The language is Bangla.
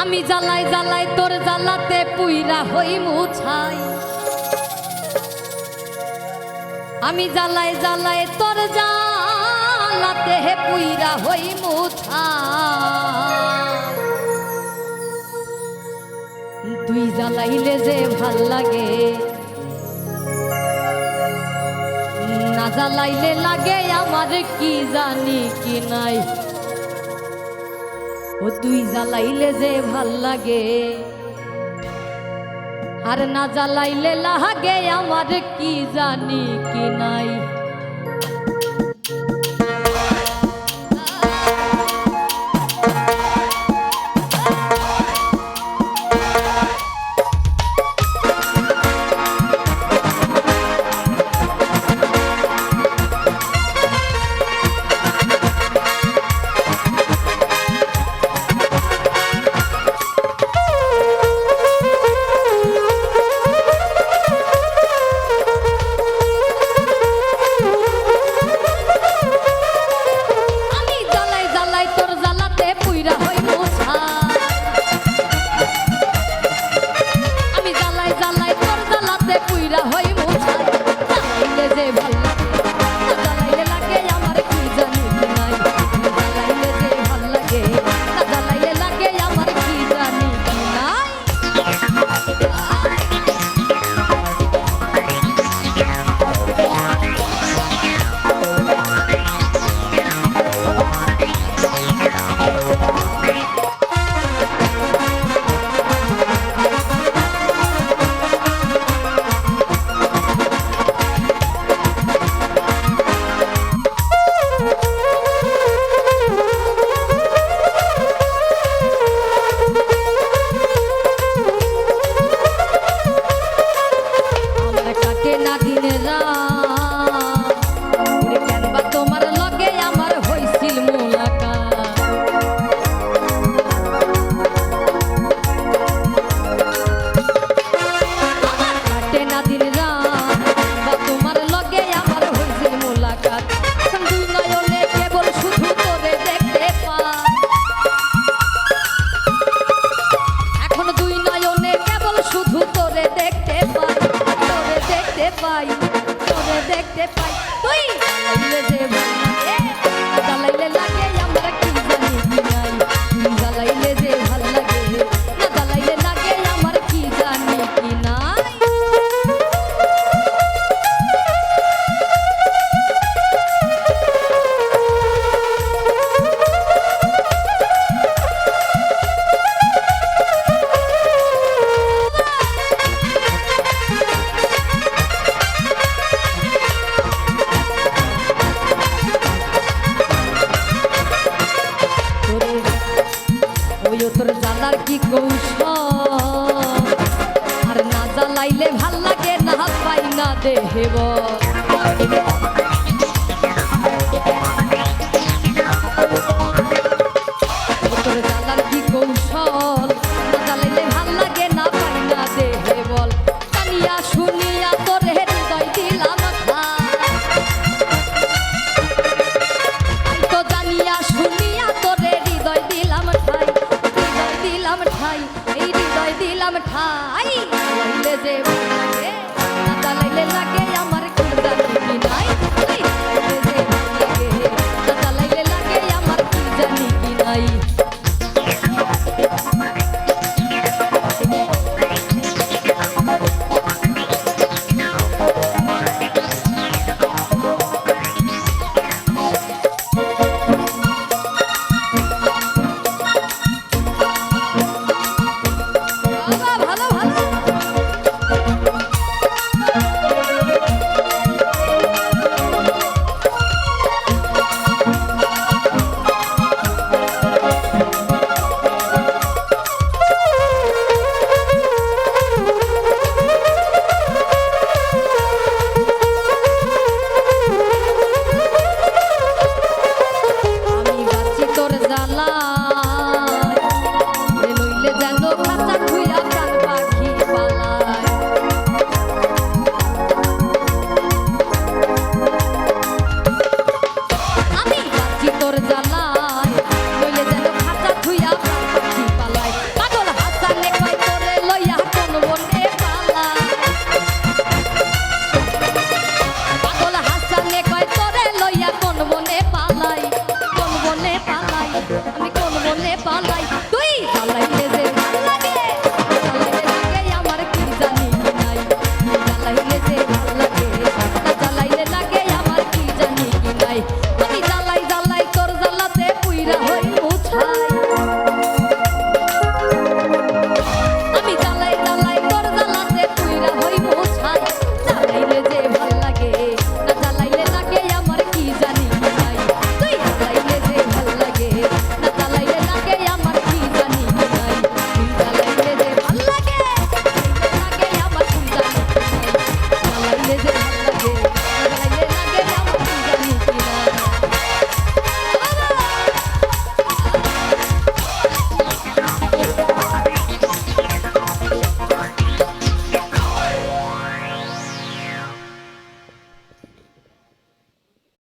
আমি জ্বালাই জ্বালাই তোর জ্বালাতে পুইরা হই মুছাই আমি জ্বালাই জ্বালাই তোর জ্বালাতে হে পুইরা হই মুছাই তুই জ্বালাইলে যে ভালো লাগে, না জ্বালাইলে লাগে আমার কি জানি কি নাই। ও তুই জ্বালাইলে যে ভালো লাগে। আর না জ্বালাইলে লাগে, আমার কি জানি কি নাই। কাটে না ছিল তোর জানার কি কৌশল? আর না জ্বালাইলে ভালো লাগে না পাই না দেহেব